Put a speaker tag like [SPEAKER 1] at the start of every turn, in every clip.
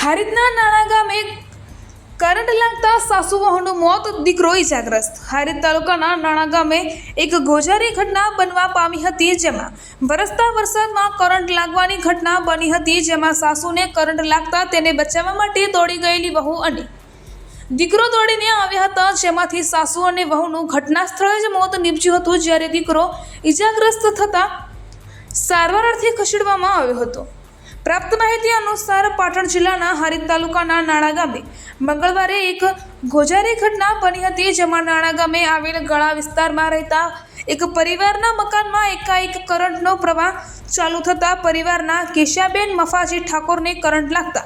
[SPEAKER 1] હારીતના નાણા ગામે કરંટ લાગતા સાસુ વહુનું મોત દીકરો ઇજાગ્રસ્ત. હારીત તાલુકાના નાણા ગામે એક ગોજારી ઘટના બનવા પામી હતી જેમાં વરસતા વરસાદમાં કરંટ લાગવાની ઘટના બની હતી જેમાં સાસુને કરંટ લાગતા તેને બચાવવા માટે દોડી ગયેલી વહુ અને દીકરો દોડીને આવ્યા હતા જેમાંથી સાસુ અને વહુનું ઘટના સ્થળે જ મોત નીપજ્યું હતું જ્યારે દીકરો ઇજાગ્રસ્ત થતાં સારવાર અર્થે ખસેડવામાં આવ્યો હતો. પ્રાપ્ત માહિતી અનુસાર પાટણ જિલ્લાના હારીજ તાલુકાના નાણા ગામે મંગળવારે એક ગોજારી ઘટના બની હતી, જેમાં નાણા ગામે આવેલ ગળા વિસ્તારમાં રહેતા એક પરિવારના મકાનમાં એકાએક કરંટનો પ્રવાહ ચાલુ થતાં પરિવારના કેશાબેન મફાજી ઠાકોરને કરંટ લાગતા.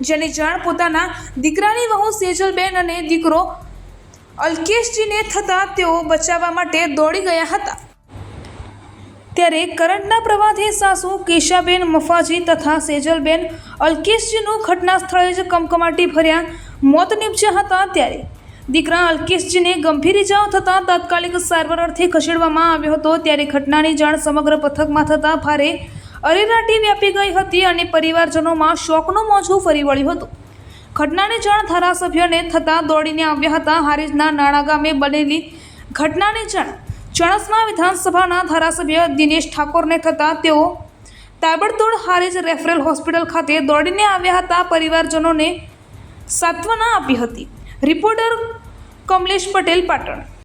[SPEAKER 1] જેની જાણ પોતાના દીકરાની વહુ સેજલબેન અને દીકરો અલ્કેશજીને થતાં તેઓ બચાવવા માટે દોડી ગયા હતા. ત્યારે કરંટના પ્રવાહથી સાસુ, કેશાબેન, મફાજી તથા સેજલબેન અલ્કેશજીનું ઘટના સ્થળે જ કમકમાટી ભર્યા. મોત નીપજ્યા હતા ત્યારે. દીકરા અલ્કેશજીને ગંભીર ઇજાઓ થતાં તાત્કાલિક સારવાર અર્થે ખસેડવામાં આવ્યો હતો. ત્યારે ઘટનાની જાણ સમગ્ર પથકમાં થતાં ભારે અરેરાટી વ્યાપી ગઈ હતી અને પરિવારજનોમાં શોકનું મોજું ફરી વળ્યું હતું. ઘટનાની જાણ ધારાસભ્યને થતાં દોડીને આવ્યા હતા. હારીજના નાણા ગામે બનેલી ઘટનાની જાણ ચણસમા વિધાનસભાના ધારાસભ્ય દિનેશ ઠાકોરને થતાં તેઓ તાબડતોડ હારીજ રેફરલ હોસ્પિટલ ખાતે દોડીને આવ્યા હતા પરિવારજનોને સાંત્વના આપી હતી. રિપોર્ટર કમલેશ પટેલ પાટણ